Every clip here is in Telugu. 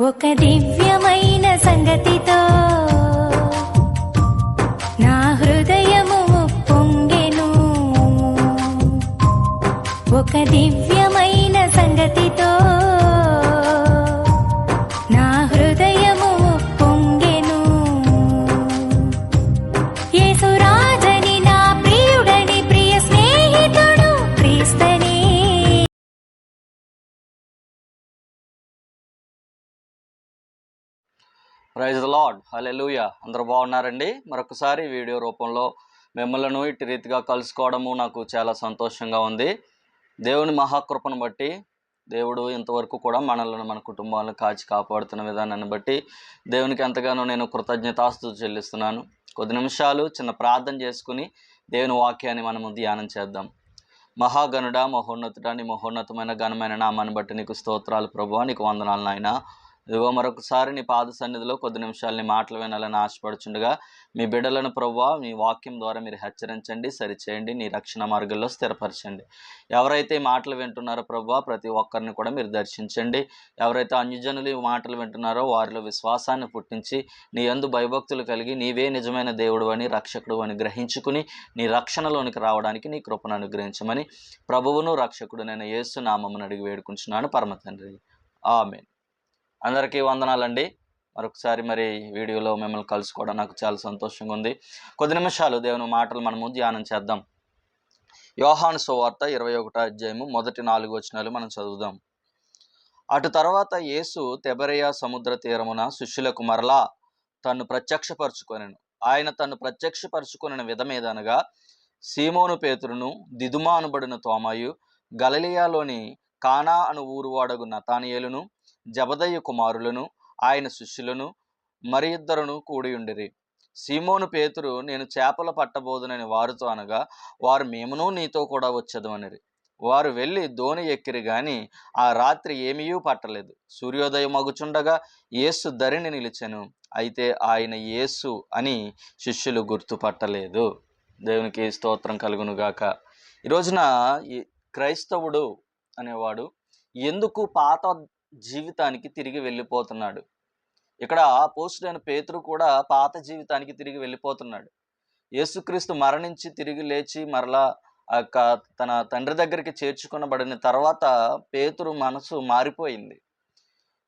ఒక దివ్యమైన సంగతితో ప్రైజ్ ద లాడ్ హలెలూయ అందరూ బాగున్నారండి? మరొకసారి వీడియో రూపంలో మిమ్మల్ని ఇటు రీతిగా కలుసుకోవడము నాకు చాలా సంతోషంగా ఉంది. దేవుని మహాకృపను బట్టి దేవుడు ఇంతవరకు కూడా మనల్ని మన కుటుంబాలను కాచి కాపాడుతున్న విధానాన్ని బట్టి దేవునికి ఎంతగానో నేను కృతజ్ఞతాస్తు చెల్లిస్తున్నాను. కొద్ది నిమిషాలు చిన్న ప్రార్థన చేసుకుని దేవుని వాక్యాన్ని మనము ధ్యానం చేద్దాం. మహాగణుడ మహోన్నతుడ నీ మహోన్నతమైన ఘనమైన నామాన్ని బట్టి నీకు స్తోత్రాలు ప్రభు నీకు వందనాలు నాయన. ఇదిగో మరొకసారి నీ పాద సన్నిధిలో కొద్ది నిమిషాలు నీ మాటలు వినాలని ఆశపడుచుండగా మీ బిడ్డలను ప్రవ్వా మీ వాక్యం ద్వారా మీరు హెచ్చరించండి సరిచేయండి నీ రక్షణ మార్గంలో స్థిరపరచండి. ఎవరైతే ఈ మాటలు వింటున్నారో ప్రవ్వా ప్రతి ఒక్కరిని కూడా మీరు దర్శించండి. ఎవరైతే అన్యజనులు ఈ మాటలు వింటున్నారో వారిలో విశ్వాసాన్ని పుట్టించి నీ యందు భయభక్తులు కలిగి నీవే నిజమైన దేవుడు అని రక్షకుడు అని గ్రహించుకుని నీ రక్షణలోనికి రావడానికి నీ కృపను అనుగ్రహించమని ప్రభువును రక్షకుడు నేను యేసు నామమును అడిగి వేడుకుంటున్నాను. పరమ తండ్రి. ఆమె అందరికీ వందనాలండి. మరొకసారి మరి వీడియోలో మిమ్మల్ని కలుసుకోవడం నాకు చాలా సంతోషంగా ఉంది. కొద్ది నిమిషాలు దేవుని మాటలు మనము ధ్యానం చేద్దాం. యోహాను సువార్త ఇరవై ఒకటో అధ్యాయము మొదటి నాలుగు వచనాలు మనం చదువుదాం. అటు తర్వాత యేసు తెబరియా సముద్ర తీరమున శిష్యులకు మరలా తను ప్రత్యక్షపరచుకొనెను. ఆయన తను ప్రత్యక్షపరచుకొనిన విధమేదనగా సీమోను పేతురును దిదుమానుబడిన తోమాయు గలలియాలోని కానా అను ఊరు వాడగు నతానియేలును జబదయ్య కుమారులను ఆయన శిష్యులను మరి ఇద్దరును కూడి ఉండిరి సీమోను పేతురు నేను చేపలు పట్టబోదునని వారితో అనగా వారు మేమును నీతో కూడా వచ్చేదమనిరి. వారు వెళ్ళి దోణి ఎక్కిరి గాని ఆ రాత్రి ఏమీయూ పట్టలేదు. సూర్యోదయం మగుచుండగా యేసు ధరిని నిలిచెను. అయితే ఆయన యేసు అని శిష్యులు గుర్తుపట్టలేదు దేవునికి స్తోత్రం కలుగునుగాక ఈరోజున క్రైస్తవుడు అనేవాడు ఎందుకు పాత జీవితానికి తిరిగి వెళ్ళిపోతున్నాడు. ఇక్కడ పోస్టుడైన పేతురు కూడా పాత జీవితానికి తిరిగి వెళ్ళిపోతున్నాడు. యేసుక్రీస్తు మరణించి తిరిగి లేచి మరలా ఆ తన తండ్రి దగ్గరికి చేర్చుకునబడిన తర్వాత పేతురు మనసు మారిపోయింది.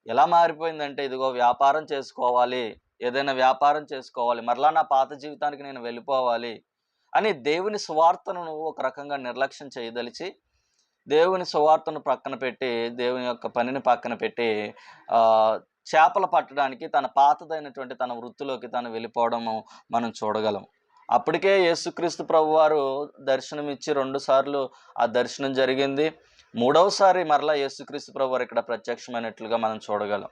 ఎలా మారిపోయిందంటే ఇదిగో వ్యాపారం చేసుకోవాలి ఏదైనా వ్యాపారం చేసుకోవాలి మరలా నా పాత జీవితానికి నేను వెళ్ళిపోవాలి అని దేవుని సువార్తను ఒక రకంగా నిర్లక్ష్యం చేయదలిచి దేవుని సువార్తను పక్కన పెట్టి దేవుని యొక్క పనిని పక్కన పెట్టి చేపలు పట్టడానికి తన పాతదైనటువంటి తన వృత్తిలోకి తను వెళ్ళిపోవడము మనం చూడగలం. అప్పటికే యేసుక్రీస్తు ప్రభు వారు దర్శనం ఇచ్చి రెండు సార్లు ఆ దర్శనం జరిగింది. మూడవసారి మరలా యేసుక్రీస్తు ప్రభు వారు ఇక్కడ ప్రత్యక్షమైనట్లుగా మనం చూడగలం.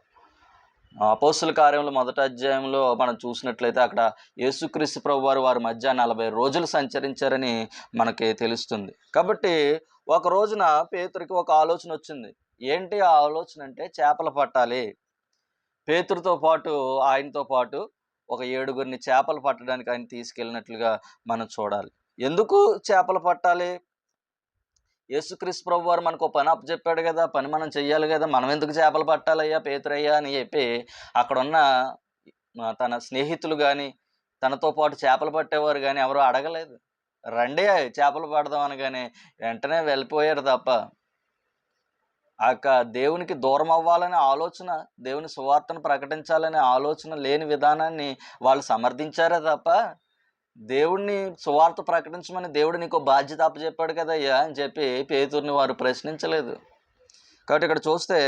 అపోస్తుల కార్యంలో మొదటి అధ్యాయంలో మనం చూసినట్లయితే అక్కడ యేసుక్రీస్తు ప్రభు వారు వారి మధ్య నలభై రోజులు సంచరించారని మనకి తెలుస్తుంది. కాబట్టి ఒక రోజున పేతురికి ఒక ఆలోచన వచ్చింది. ఏంటి ఆ ఆలోచన అంటే చేపలు పట్టాలి. పేతురితో పాటు ఆయనతో పాటు ఒక ఏడుగురిని చేపలు పట్టడానికి ఆయన తీసుకెళ్ళినట్లుగా మనం చూడాలి. ఎందుకు చేపలు పట్టాలి? యేసుక్రీస్తు ప్రభు వారు మనకు ఒక పని అప్పచెప్పాడు కదా పని మనం చెయ్యాలి కదా మనం ఎందుకు చేపలు పట్టాలయ్యా పేతురయ్యా అని చెప్పి అక్కడ ఉన్న తన స్నేహితులు కానీ తనతో పాటు చేపలు పట్టేవారు కానీ ఎవరు అడగలేదు. రండి చేపలు పడదాం అనగానే వెంటనే వెళ్ళిపోయారు తప్ప. ఆ దేవునికి దూరం అవ్వాలనే ఆలోచన దేవుని సువార్తను ప్రకటించాలనే ఆలోచన లేని విధానాన్ని వాళ్ళు సమర్థించారే తప్ప దేవుణ్ణి సువార్త ప్రకటించమని దేవుడు నీకు బాధ్యత అప్పచెప్పాడు కదయ్యా అని చెప్పి పేతుర్ని వారు ప్రశ్నించలేదు. కాబట్టి ఇక్కడ చూస్తే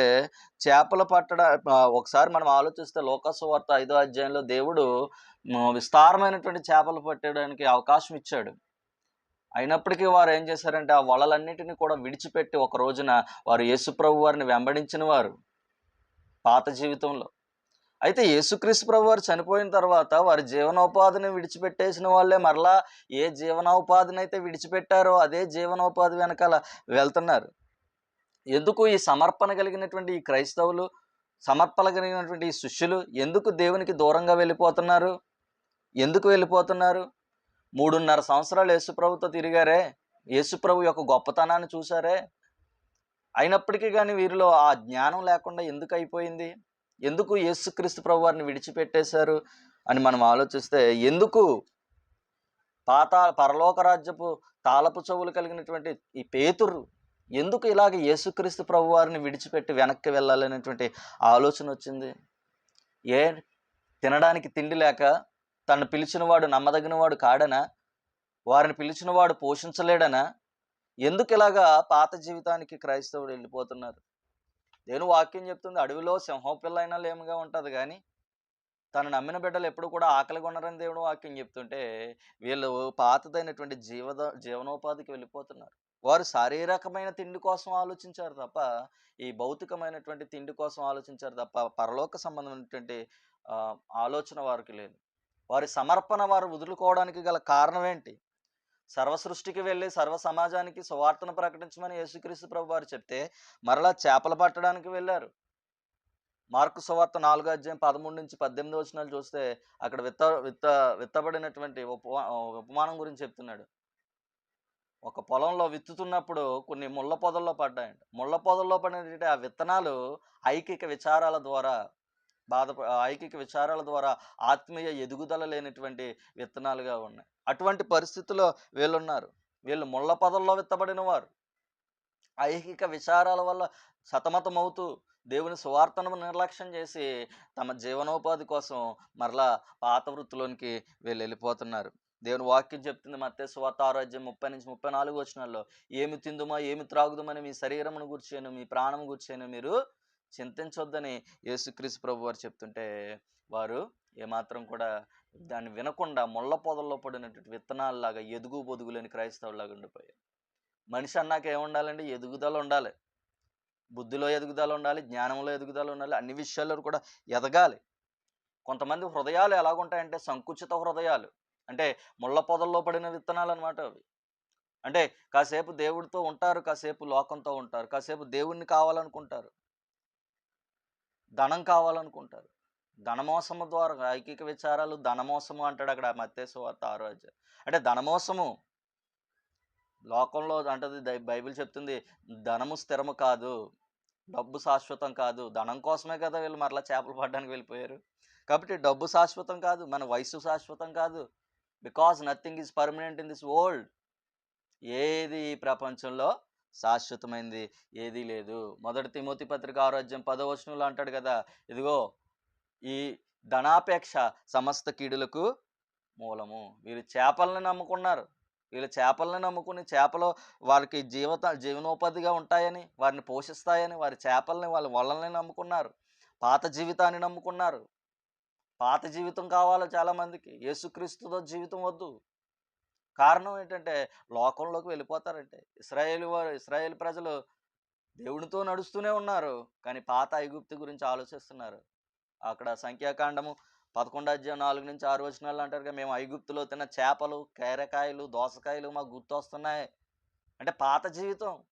చేపలు పట్టడ ఒకసారి మనం ఆలోచిస్తే లోకసువార్త ఐదో అధ్యాయంలో దేవుడు విస్తారమైనటువంటి చేపలు పట్టడానికి అవకాశం ఇచ్చాడు. అయినప్పటికీ వారు ఏం చేశారంటే ఆ వలలన్నిటిని కూడా విడిచిపెట్టి ఒక రోజున వారు యేసుప్రభు వారిని వెంబడించిన వారు. పాత జీవితంలో. అయితే యేసుక్రీస్తు ప్రభు వారు చనిపోయిన తర్వాత వారి జీవనోపాధిని విడిచిపెట్టేసిన వాళ్ళే మరలా ఏ జీవనోపాధిని అయితే విడిచిపెట్టారో అదే జీవనోపాధి వెనకాల వెళ్తున్నారు. ఎందుకు ఈ సమర్పణ కలిగినటువంటి ఈ క్రైస్తవులు సమర్పణ కలిగినటువంటి ఈ శిష్యులు ఎందుకు దేవునికి దూరంగా వెళ్ళిపోతున్నారు? ఎందుకు వెళ్ళిపోతున్నారు? మూడున్నర సంవత్సరాలు యేసుప్రభుతో తిరిగారే? యేసుప్రభు యొక్క గొప్పతనాన్ని చూసారే అయినప్పటికీ కానీ వీరిలో ఆ జ్ఞానం లేకుండా ఎందుకు అయిపోయింది? ఎందుకు యేసుక్రీస్తు ప్రభు వారిని విడిచిపెట్టేశారు అని మనం ఆలోచిస్తే ఎందుకు పాత పరలోక రాజ్యపు తాళపు చెవులు కలిగినటువంటి ఈ పేతురు ఎందుకు ఇలాగ యేసుక్రీస్తు ప్రభు వారిని విడిచిపెట్టి వెనక్కి వెళ్ళాలనేటువంటి ఆలోచన వచ్చింది? ఏ తినడానికి తిండి లేక తను పిలిచినవాడు నమ్మదగినవాడు కాడనా? వారిని పిలిచినవాడు పోషించలేడనా? ఎందుకు ఇలాగా పాత జీవితానికి క్రైస్తవుడు వెళ్ళిపోతున్నారు? నేను వాక్యం చెప్తుంది. అడవిలో సింహం పిల్ల అయినా లేముగా ఉంటుంది కానీ తను నమ్మిన బిడ్డలు ఎప్పుడు కూడా ఆకలి కొనరని దేవుడు వాక్యం చెప్తుంటే వీళ్ళు పాతదైనటువంటి జీవద జీవనోపాధికి వెళ్ళిపోతున్నారు. వారు శారీరకమైన తిండి కోసం ఆలోచించారు తప్ప ఈ భౌతికమైనటువంటి తిండి కోసం ఆలోచించారు తప్ప పరలోక సంబంధమైనటువంటి ఆలోచన వారికి లేదు. వారి సమర్పణ వారు వదులుకోవడానికి గల కారణం ఏంటి? సర్వ సృష్టికి వెళ్ళి సర్వ సమాజానికి సువార్తను ప్రకటించమని యేసుక్రీస్తు ప్రభు వారు చెప్తే మరలా చేపలు పట్టడానికి వెళ్ళారు. మార్కు సువార్త నాలుగో అధ్యాయం పదమూడు నుంచి పద్దెనిమిది వచనాలు చూస్తే అక్కడ విత్త విత్త విత్తబడినటువంటి ఉపమా ఉపమానం గురించి చెప్తున్నాడు. ఒక పొలంలో విత్తుతున్నప్పుడు కొన్ని ముళ్ళ పొదల్లో పడ్డాయంట. ముళ్ళ పొదల్లో పడినటువంటి ఆ విత్తనాలు ఐకిక విచారాల ద్వారా బాధ ఐకిక విచారాల ద్వారా ఆత్మీయ ఎదుగుదల లేనటువంటి విత్తనాలుగా ఉన్నాయి. అటువంటి పరిస్థితుల్లో వీళ్ళున్నారు. వీళ్ళు ముళ్ళ పదల్లో విత్తబడిన వారు. ఐహిక విచారాల వల్ల సతమతమవుతూ దేవుని సువార్తను నిర్లక్ష్యం చేసి తమ జీవనోపాధి కోసం మరలా పాత వృత్తిలోనికి వీళ్ళు వెళ్ళిపోతున్నారు. దేవుని వాక్యం చెప్తుంది మత్తే సువార్త ఆరోగ్యం ముప్పై నుంచి ముప్పై నాలుగు వచ్చినాల్లో ఏమి తిందుమా ఏమి త్రాగుదమని మీ శరీరమును గుర్చేను మీ ప్రాణం గుర్చేను మీరు చింతించొద్దని యేసుక్రీస్తు ప్రభు వారు చెప్తుంటే వారు ఏమాత్రం కూడా దాన్ని వినకుండా ముళ్ళ పొదల్లో పడినటువంటి విత్తనాలలాగా ఎదుగు బొదుగులేని క్రైస్తవులాగా ఉండిపోయారు. మనిషి అన్నాక ఏముండాలండి ఎదుగుదల ఉండాలి. బుద్ధిలో ఎదుగుదల ఉండాలి జ్ఞానంలో ఎదుగుదల ఉండాలి అన్ని విషయాల్లో కూడా ఎదగాలి. కొంతమంది హృదయాలు ఎలాగుంటాయంటే సంకుచిత హృదయాలు. అంటే ముళ్ళ పొదల్లో పడిన విత్తనాలు అనమాట అవి. అంటే కాసేపు దేవుడితో ఉంటారు కాసేపు లోకంతో ఉంటారు కాసేపు దేవుణ్ణి కావాలనుకుంటారు. ధనం కావాలనుకుంటారు. ధనమోసము ద్వారా ఐకిక విచారాలు ధనమోసము అంటాడు అక్కడ మత్తేసు వార్త ఆరో అంటే ధనమోసము లోకంలో అంటది దై- బైబిల్ చెప్తుంది ధనము స్థిరము కాదు డబ్బు శాశ్వతం కాదు. ధనం కోసమే కదా వీళ్ళు మరలా చేపలు పడడానికి వెళ్ళిపోయారు. కాబట్టి డబ్బు శాశ్వతం కాదు మన వయసు శాశ్వతం కాదు. Because nothing is permanent in this world. ఏది ఈ ప్రపంచంలో శాశ్వతమైంది ఏదీ లేదు. మొదటి తిమోతి పత్రిక ఆరోగ్యం పదవచనంలో అంటాడు కదా ఇదిగో ఈ ధనాపేక్ష సమస్త కీడులకు మూలము. వీరు చేపలను నమ్ముకున్నారు. వీళ్ళు చేపలను నమ్ముకుని చేపలు వారికి జీవత జీవనోపాధిగా ఉంటాయని వారిని పోషిస్తాయని వారి చేపల్ని వాళ్ళ వలల్ని నమ్ముకున్నారు. పాత జీవితాన్ని నమ్ముకున్నారు. పాత జీవితం కావాలి చాలామందికి? యేసుక్రీస్తుతో జీవితం వద్దు. కారణం ఏంటంటే లోకంలోకి వెళ్ళిపోతారంటే. ఇస్రాయేల్ వారు ఇస్రాయేల్ ప్రజలు దేవునితో నడుస్తూనే ఉన్నారు. కానీ పాత ఐగుప్తి గురించి ఆలోచిస్తున్నారు. అక్కడ సంఖ్యాకాండము పదకొండు అధ్యాయం నాలుగు నుంచి ఆరు వచనాలు అంటారు మేము ఐగుప్తులో తిన్న చేపలు కేరకాయలు దోసకాయలు మాకు గుర్తొస్తున్నాయి. అంటే పాత జీవితం.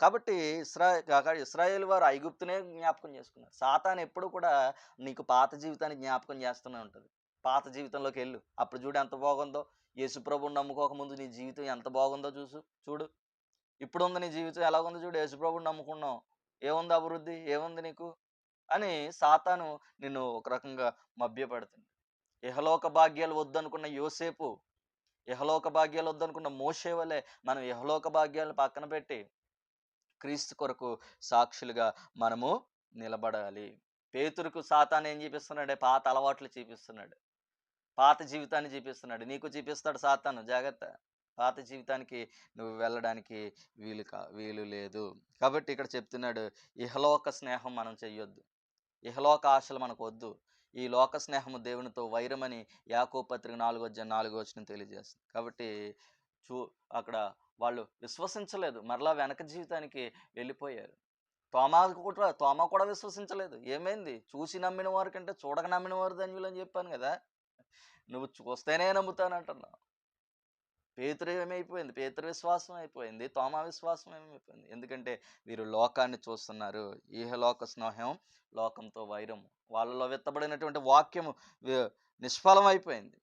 కాబట్టి ఇస్రా అక్కడ ఇస్రాయేల్ వారు ఐగుప్తునే జ్ఞాపకం చేసుకున్నారు. సాతాన్ ఎప్పుడు కూడా నీకు పాత జీవితాన్ని జ్ఞాపకం చేస్తూనే ఉంటుంది. పాత జీవితంలోకి వెళ్ళు. అప్పుడు చూడు ఎంత బాగుందో. యేసుప్రభుని నమ్ముకోకముందు నీ జీవితం ఎంత బాగుందో చూసు చూడు. ఇప్పుడు ఉంది నీ జీవితం ఎలా ఉందో చూడు యేసుప్రభుని నమ్ముకున్నావు. ఏముంది అభివృద్ధి? ఏముంది నీకు? అని సాతాను నిన్ను ఒక రకంగా మభ్యపెడుతుంది. ఇహలోక భాగ్యాలు వద్దనుకున్న యోసేపు ఇహలోక భాగ్యాలు వద్దనుకున్న మోసే వలె మనం ఇహలోక భాగ్యాలను పక్కన పెట్టి క్రీస్తు కొరకు సాక్షులుగా మనము నిలబడాలి. పేతురుకు సాతాను ఏం చూపిస్తున్నాడే? పాత అలవాట్లు చూపిస్తున్నాడు. పాత జీవితాన్ని చూపిస్తున్నాడు నీకు చూపిస్తాడు సాతాను. జాగ్రత్త. పాత జీవితానికి నువ్వు వెళ్ళడానికి వీలు కా వీలు లేదు. కాబట్టి ఇక్కడ చెప్తున్నాడు ఇహలోక స్నేహం మనం చెయ్యొద్దు. ఇహలోక ఆశలు మనకు వద్దు. ఈ లోక స్నేహము దేవునితో వైరమని యాకో పత్రిక నాలుగో అధ్యాయం నాలుగో వచ్చిన తెలియజేస్తుంది. కాబట్టి చూ అక్కడ వాళ్ళు విశ్వసించలేదు. మరలా వెనక జీవితానికి వెళ్ళిపోయారు. తోమా కూడా తోమా కూడా విశ్వసించలేదు. ఏమైంది? చూసి నమ్మిన వారి కంటే చూడక నమ్మిన వారు ధన్యులు అని చెప్పాను కదా. నువ్వు చూస్తేనే నమ్ముతానంటున్నావు పేతురు ఏమైపోయింది పేతురు విశ్వాసం అయిపోయింది తోమా విశ్వాసం ఏమైపోయింది ఎందుకంటే వీరు లోకాన్ని చూస్తున్నారు ఈహలోక స్నేహం లోకంతో వైరం వాళ్ళలో విత్తబడినటువంటి వాక్యము నిష్ఫలం అయిపోయింది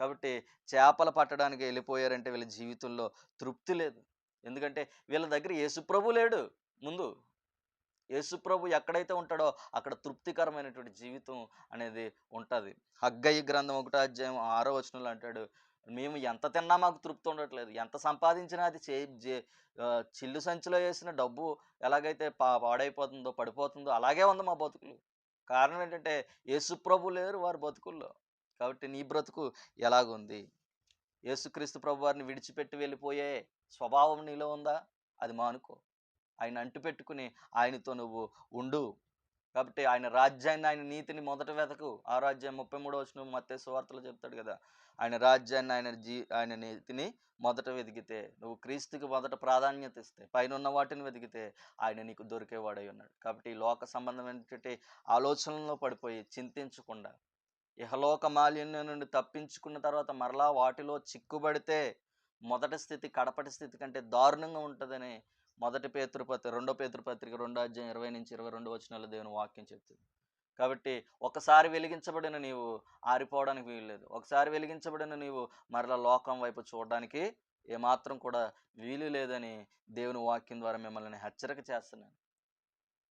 కాబట్టి చేపలు పట్టడానికి వెళ్ళిపోయారంటే వీళ్ళ జీవితంలో తృప్తి లేదు. ఎందుకంటే వీళ్ళ దగ్గర యేసుప్రభు లేడు ముందు. యేసుప్రభు ఎక్కడైతే ఉంటాడో అక్కడ తృప్తికరమైనటువంటి జీవితం అనేది ఉంటుంది. హగ్గయ్య గ్రంథం ఒకటో అధ్యాయం ఆరో వచనంలో అంటాడు మేము ఎంత తిన్నా మాకు తృప్తి ఉండట్లేదు. ఎంత సంపాదించినా అది చే చిల్లు సంచిలో వేసిన డబ్బు ఎలాగైతే పా పాడైపోతుందో పడిపోతుందో అలాగే ఉంది మా బతుకులు. కారణం ఏంటంటే యేసుప్రభు లేరు వారి బతుకుల్లో. కాబట్టి నీ బ్రతుకు ఎలాగుంది? యేసుక్రీస్తు ప్రభు వారిని విడిచిపెట్టి వెళ్ళిపోయే స్వభావం నీలో ఉందా? అది మానుకో. ఆయన అంటు పెట్టుకుని ఆయనతో నువ్వు ఉండు. కాబట్టి ఆయన రాజ్యాన్ని ఆయన నీతిని మొదట వెతకు. ఆ రాజ్యం ముప్పై మూడో వచ్చిన మత్తే సువార్తలు చెప్తాడు కదా. ఆయన రాజ్యాన్ని ఆయన జీ ఆయన నీతిని మొదట వెతికితే నువ్వు క్రీస్తుకి మొదట ప్రాధాన్యత ఇస్తే పైన ఉన్న వాటిని వెతికితే ఆయన నీకు దొరికేవాడై ఉన్నాడు. కాబట్టి ఈ లోక సంబంధమైనటువంటి ఆలోచనలో పడిపోయి చింతించకుండా ఇహలోక మాలిన్యం నుండి తప్పించుకున్న తర్వాత మరలా వాటిలో చిక్కుబడితే మొదటి స్థితి కడపటి స్థితి కంటే దారుణంగా ఉంటుందని మొదటి పేతృపత్రిక రెండో పేతృపత్రిక రెండో అధ్యాయం ఇరవై నుంచి ఇరవై రెండు వచనాల దేవుని వాక్యం చెప్తుంది. కాబట్టి ఒకసారి వెలిగించబడిన నీవు ఆరిపోవడానికి వీల్లేదు. ఒకసారి వెలిగించబడిన నీవు మరలా లోకం వైపు చూడడానికి ఏమాత్రం కూడా వీలు లేదని దేవుని వాక్యం ద్వారా మిమ్మల్ని హెచ్చరిక చేస్తున్నాను.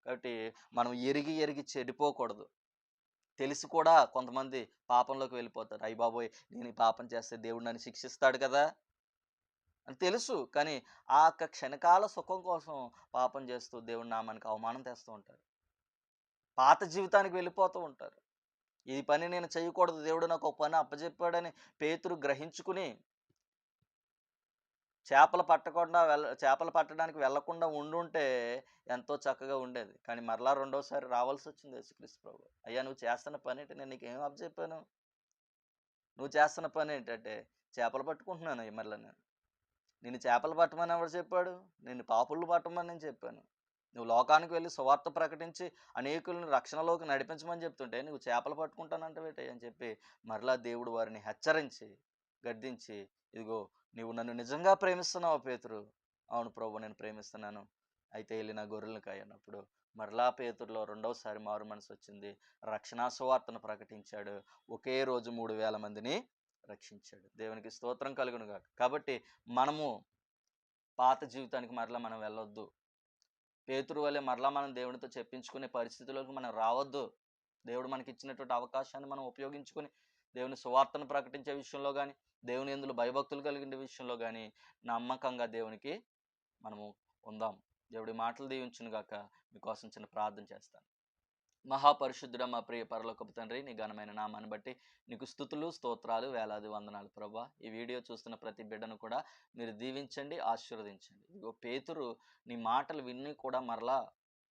కాబట్టి మనం ఎరిగి ఎరిగి చెడిపోకూడదు. తెలిసి కూడా కొంతమంది పాపంలోకి వెళ్ళిపోతారు. అయ్యి బాబోయ్ నేను ఈ పాపం చేస్తే దేవుడు నన్ను శిక్షిస్తాడు కదా? తెలుసు. కానీ ఆ యొక్క క్షణకాల సుఖం కోసం పాపం చేస్తూ దేవుడి నామానికి అవమానం తెస్తూ ఉంటారు. పాత జీవితానికి వెళ్ళిపోతూ ఉంటారు. ఈ పని నేను చేయకూడదు. దేవుడు నాకు ఒక పని అప్పచెప్పాడని పేతురు గ్రహించుకుని చేపలు పట్టకుండా వెళ్ళ చేపలు పట్టడానికి వెళ్ళకుండా ఉండుంటే ఎంతో చక్కగా ఉండేది. కానీ మరలా రెండోసారి రావాల్సి వచ్చింది యేసుక్రీస్తు ప్రభు. అయ్యా నువ్వు చేస్తున్న పని ఏంటి? నేను నీకేం అప్పచెప్పాను నువ్వు చేస్తున్న పని ఏంటంటే చేపలు పట్టుకుంటున్నాను ఈ మరలా నేను. నేను చేపలు పట్టమని ఎవరు చెప్పాడు? నేను పాపులు పట్టమని నేను చెప్పాను. నువ్వు లోకానికి వెళ్ళి సువార్త ప్రకటించి అనేకులను రక్షణలోకి నడిపించమని చెప్తుంటే నువ్వు చేపలు పట్టుకుంటానంటవేట అని చెప్పి మరలా దేవుడు వారిని హెచ్చరించి గద్దించి ఇదిగో నువ్వు నన్ను నిజంగా ప్రేమిస్తున్నావు పేతురు. అవును ప్రభు నేను ప్రేమిస్తున్నాను. అయితే వెళ్ళి నా గొర్రెలను కాయనప్పుడు మరలా పేతురులో రెండవసారి మారు మనసు వచ్చింది. రక్షణా సువార్తను ప్రకటించాడు. ఒకే రోజు మూడు వేల మందిని రక్షించాడు. దేవునికి స్తోత్రం కలుగును కాక కాబట్టి మనము పాత జీవితానికి మరలా మనం వెళ్ళొద్దు. పేతురు వల్లే మరలా మనం దేవునితో చెప్పించుకునే పరిస్థితులకు మనం రావద్దు. దేవుడు మనకి ఇచ్చినటువంటి అవకాశాన్ని మనం ఉపయోగించుకొని దేవుని సువార్తను ప్రకటించే విషయంలో కానీ దేవుని ఎందులో భయభక్తులు కలిగిన విషయంలో కానీ నమ్మకంగా దేవునికి మనము ఉందాం. దేవుడి మాటలు దీవించును గాక మీకోసం చిన్న ప్రార్థన చేస్తాను. మహాపరిశుద్ధుడ మా ప్రియ పరలోకపు తండ్రి నీ ఘనమైన నామాన్ని బట్టి నీకు స్థుతులు స్తోత్రాలు వేలాది వందనాలు. ప్రభా ఈ వీడియో చూస్తున్న ప్రతి బిడ్డను కూడా మీరు దీవించండి ఆశీర్వదించండి. ఇదిగో పేతురు నీ మాటలు విన్ని కూడా మరలా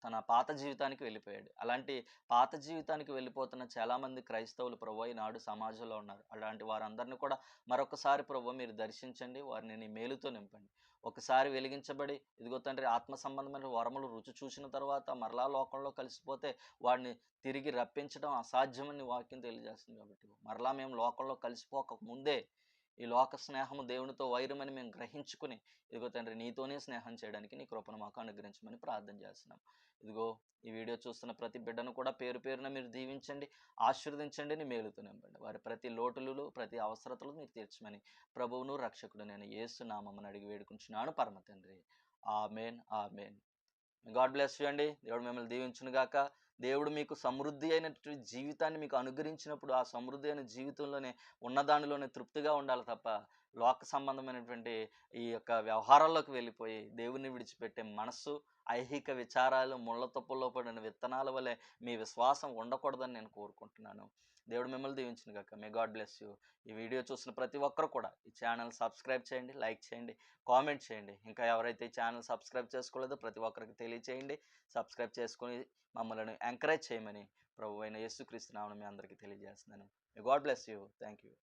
తన పాత జీవితానికి వెళ్ళిపోయాడు. అలాంటి పాత జీవితానికి వెళ్ళిపోతున్న చాలామంది క్రైస్తవులు ప్రభు ఈనాడు సమాజంలో ఉన్నారు. అలాంటి వారందరిని కూడా మరొకసారి ప్రభు మీరు దర్శించండి. వారిని నీ మేలుతో నింపండి. ఒకసారి వెలిగించబడి ఇదిగో తండ్రి ఆత్మ సంబంధమైన వరములు రుచి చూసిన తర్వాత మరలా లోకంలో కలిసిపోతే వాడిని తిరిగి రప్పించడం అసాధ్యమని వాక్యం తెలియజేస్తుంది కాబట్టి. మరలా మేము లోకంలో కలిసిపోక ముందే ఈ లోక స్నేహము దేవునితో వైరమని మేము గ్రహించుకుని ఇదిగో తండ్రి నీతోనే స్నేహం చేయడానికి నీ కృపను మాకు అనుగ్రహించమని ప్రార్థన చేస్తున్నాం. ఇదిగో ఈ వీడియో చూస్తున్న ప్రతి బిడ్డను కూడా పేరు పేరున మీరు దీవించండి ఆశీర్వదించండి అని మేలుతో నింపండి. వారి ప్రతి లోటులు ప్రతి అవసరతలు మీరు తీర్చమని ప్రభువును రక్షకుడు నేను ఏసు నామమ్మని అడిగి వేడుకుంటున్నాను పరమ తండ్రి. Amen amen. God bless you అండి. దేవుడు మిమ్మల్ని దీవించునుగాక. దేవుడు మీకు సమృద్ధి అయినటువంటి జీవితాన్ని మీకు అనుగ్రహించినప్పుడు ఆ సమృద్ధి అయిన జీవితంలోనే ఉన్న దానిలోనే తృప్తిగా ఉండాలి తప్ప లోక సంబంధమైనటువంటి ఈ యొక్క వ్యవహారాల్లోకి వెళ్ళిపోయి దేవుని విడిచిపెట్టే మనస్సు ఐహిక విచారాలు ముళ్ళ తప్పుల్లో పడిన విత్తనాల వలె మీ విశ్వాసం ఉండకూడదని నేను కోరుకుంటున్నాను. దేవుడు మిమ్మల్ని దీవించిన కాక మే గాడ్ బ్లెస్ యూ ఈ వీడియో చూసిన ప్రతి ఒక్కరు కూడా ఈ ఛానల్ సబ్స్క్రైబ్ చేయండి లైక్ చేయండి కామెంట్ చేయండి. ఇంకా ఎవరైతే ఈ ఛానల్ సబ్స్క్రైబ్ చేసుకోలేదో ప్రతి ఒక్కరికి తెలియచేయండి. సబ్స్క్రైబ్ చేసుకొని మమ్మల్ని ఎంకరేజ్ చేయమని ప్రభు అయిన యేసుక్రీస్తు నామని మీ అందరికీ తెలియజేస్తున్నాను. May God bless you thank you